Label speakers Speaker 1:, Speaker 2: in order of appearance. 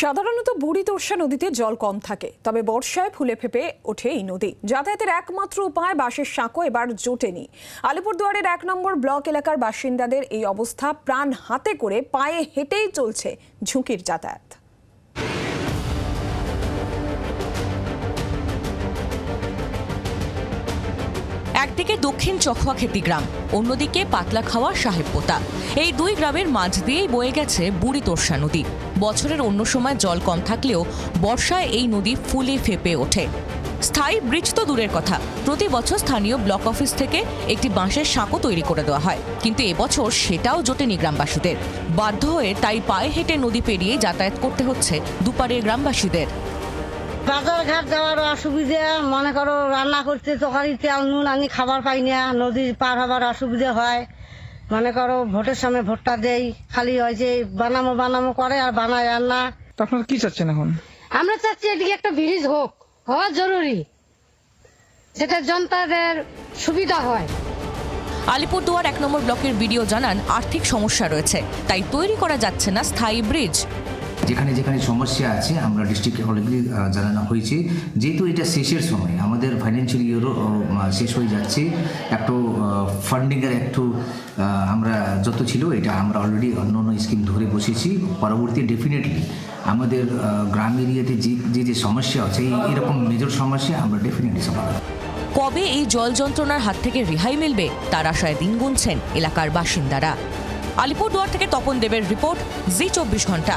Speaker 1: সাধারণত বুড়ি তোর্ষা নদীতে জল কম থাকে, তবে বর্ষায় ফুলে ফেপে ওঠে এই নদী। যাতায়াতের একমাত্র উপায় বাঁশের সাঁকো এবার জোটেনি। আলিপুরদুয়ারের এক নম্বর ব্লক এলাকার বাসিন্দাদের এই অবস্থা প্রাণ হাতে করে পায়ে হেঁটেই চলছে ঝুঁকির যাতায়াত।
Speaker 2: একদিকে দক্ষিণ চখোয়াখেতি গ্রাম, অন্যদিকে পাতলা খাওয়া সাহেবপোতা এই দুই গ্রামের মাঝ দিয়েই বয়ে গেছে বুড়ি তোর্ষা নদী। বছরের অন্য সময় জল কম থাকলেও বর্ষায় এই নদী ফুলে ফেপে ওঠে। স্থায়ী ব্রিজ তো দূরের কথা। প্রতি বছর স্থানীয় ব্লক অফিস থেকে একটি বাঁশের সাঁকো তৈরি করে দেওয়া হয়। কিন্তু এবছর সেটাও জোটেনি গ্রামবাসীদের। বাধ্য হয়ে তাই পায়ে হেঁটে নদী পেরিয়ে যাতায়াত করতে হচ্ছে দুপারের গ্রামবাসীদের।
Speaker 3: বাজার ঘাট যাওয়ার অসুবিধা মনে করো রান্না করতে তরকারি তেল নুন আমি খাবার পাই না নদী পার হবার অসুবিধা হয়। মনে করো ভোটের সময় ভোটটা দেই খালি হয় যে বানামো বানামো করে আর বানায় আর না।
Speaker 4: আপনারা কি চাচ্ছেন এখন?
Speaker 5: আমরা চাচ্ছি এদিকে একটা ব্রিজ হোক হওয়া জরুরি। যেটা জনতাদের সুবিধা হয়।
Speaker 2: আলিপুরদুয়ার এক নম্বর ব্লকের বিডিও জানান আর্থিক সমস্যা রয়েছে তাই তৈরি করা যাচ্ছে না স্থায়ী ব্রিজ।
Speaker 6: যেখানে যেখানে সমস্যা আছে, আমরা ডিস্ট্রিক্টে অলরেডি জানানো হয়েছে। যেহেতু এটা শেষের সময়, আমাদের ফাইন্যান্সিয়াল ইয়ারও শেষ হয়ে যাচ্ছে। একটু ফান্ডিংয়ের একটু আমরা যত ছিল, এটা আমরা অলরেডি অন্য অন্য স্কিম ধরে বসেছি। পরবর্তী ডেফিনেটলি আমাদের গ্রাম এরিয়াতে যে যে যে সমস্যা আছে এরকম মেজর সমস্যা আমরা ডেফিনেটলি সমাধান
Speaker 2: কবে এই জল যন্ত্রণার হাত থেকে রেহাই মিলবে, তার আশায় দিন গুনছেন এলাকার বাসিন্দারা। আলিপুরদুয়ার থেকে তপন দেবের রিপোর্ট, জি চব্বিশ ঘণ্টা।